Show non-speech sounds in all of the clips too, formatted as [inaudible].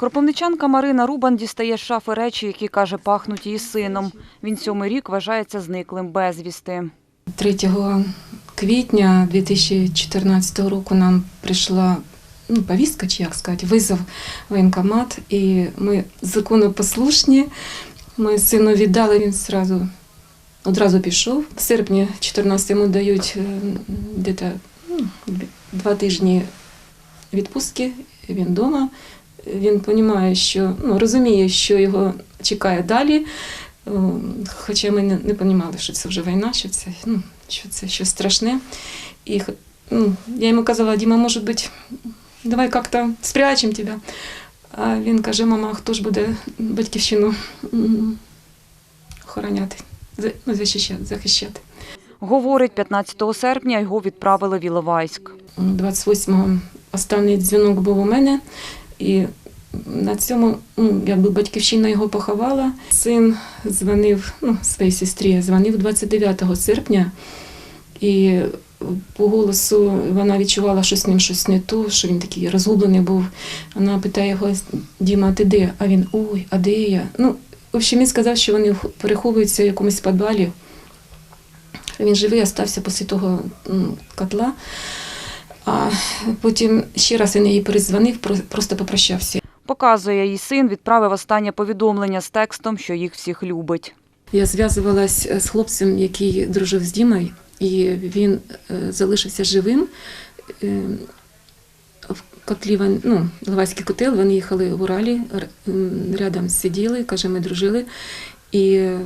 Кропивничанка Марина Рубан дістає з шафи речі, які, каже, пахнуть її сином. Він сьомий рік вважається зниклим безвісти. 3 квітня 2014 року нам прийшла ну, повістка, чи як сказати, визов воєнкомат, і ми законопослушні. Ми сину віддали, він зразу, одразу пішов. В серпні 14 йому дають е, десь ну, два тижні відпустки, він вдома. Він розуміє, що ну, розуміє, що його чекає далі. Хоча ми не, не розуміли, що це вже війна, що це, ну, що це щось страшне. І ну, я йому казала, Діма, може бути, давай як-то спрячемо тебе. А він каже, мама, хто ж буде батьківщину охороняти, ну, захищати, захищати. Говорить, 15 серпня його відправили в Іловайськ. 28-го останній дзвінок був у мене, і на цьому ну, якби батьківщина його поховала. Син дзвонив, ну, своїй сестрі дзвонив 29 серпня, і по голосу вона відчувала, що з ним щось не то, що він такий розгублений був. Вона питає його, Діма, ти де? А він ой, а де я? Ну, в общем, він сказав, що вони переховуються в якомусь підвалі. Він живий остався після того котла. А потім ще раз він їй перезвонив, просто попрощався. Показує, її син відправив останнє повідомлення з текстом, що їх всіх любить. Я зв'язувалась з хлопцем, який дружив з Дімою, і він е, залишився живим. Е, В котлі, ну, Лавайський котел, вони їхали в Уралі, рядом сиділи, каже, ми дружили. І е,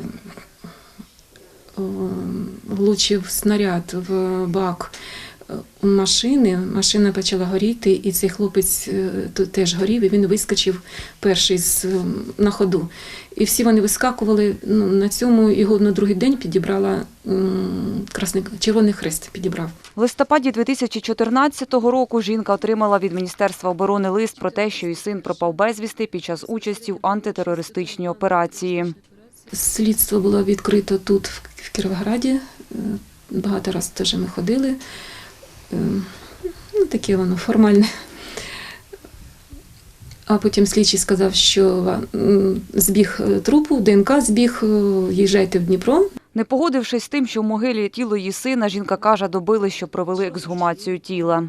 влучив снаряд в бак е, машини, машина почала горіти, і цей хлопець е, тут теж горів, і він вискочив перший з, е, на ходу. І всі вони вискакували. Ну, на цьому його на другий день підібрала м, Красний Червоний Хрест підібрав. В листопаді 2014 року жінка отримала від Міністерства оборони лист про те, що її син пропав безвісти під час участі в антитерористичній операції. Слідство було відкрито тут, в Кіровограді. Е, Багато разів теж ми ходили. Е, Ну, таке воно формальне. А потім слідчий сказав, що збіг е, трупу, ДНК збіг, е, їжджайте в Дніпро. Не погодившись з тим, що в могилі тіло її сина, жінка каже, добили, що провели ексгумацію тіла.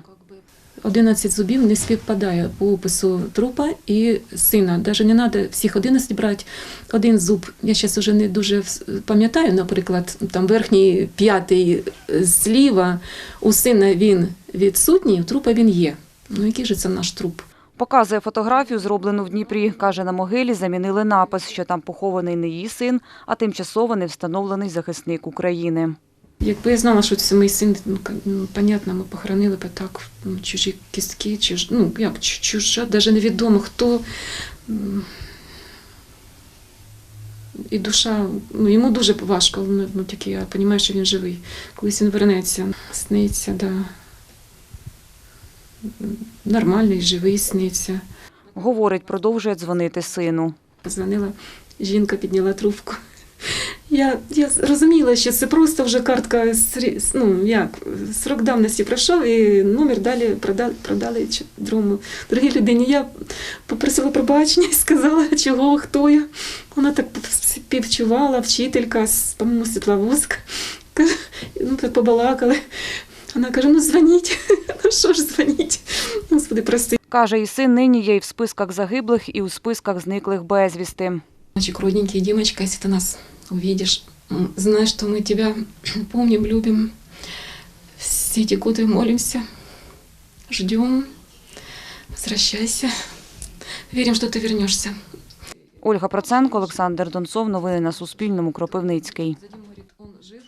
11 зубів не співпадає по опису трупа і сина. Навіть не треба всіх 11 брати. Один зуб, я зараз вже не дуже пам'ятаю, наприклад, там верхній п'ятий е, зліва, у сина він відсутній, у трупа він є. Ну який же це наш труп? Показує фотографію, зроблену в Дніпрі. Каже, на могилі замінили напис, що там похований не її син, а тимчасово не встановлений захисник України. Якби я знала, що це мій син, ну, ну понятно, ми похоронили б так ну, чужі кістки, чуж, ну як чужа, навіть невідомо хто. І душа, ну йому дуже важко, ну ну, тільки я розумію, що він живий. Колись він вернеться, сниться, да. Нормальний, живий сниться. Говорить, продовжує дзвонити сину. Позвонила, жінка підняла трубку. Я, я розуміла, що це просто вже картка ну, як, срок давності пройшов, і номер далі продали, продали другому, другій людині. Я попросила пробачення і сказала, [laughs] чого, хто я. Вона так співчувала, вчителька, з, по-моєму, Світловодська. Каже, [laughs] Ну, побалакали. Вона каже: ну дзвоніть. [laughs] Ну що ж дзвоніть? Господи, прости. Каже, її син нині є і в списках загиблих, і у списках зниклих безвісти. Мальчик, родненький, Димочка, если ты нас увидишь, м, знай, что мы тебя [clears throat] помним, любим. Все эти годы молимся, ждем. Возвращайся. Верим, что ты вернешься. Ольга Проценко, Олександр Донцов. Новини на Суспільному. Кропивницький.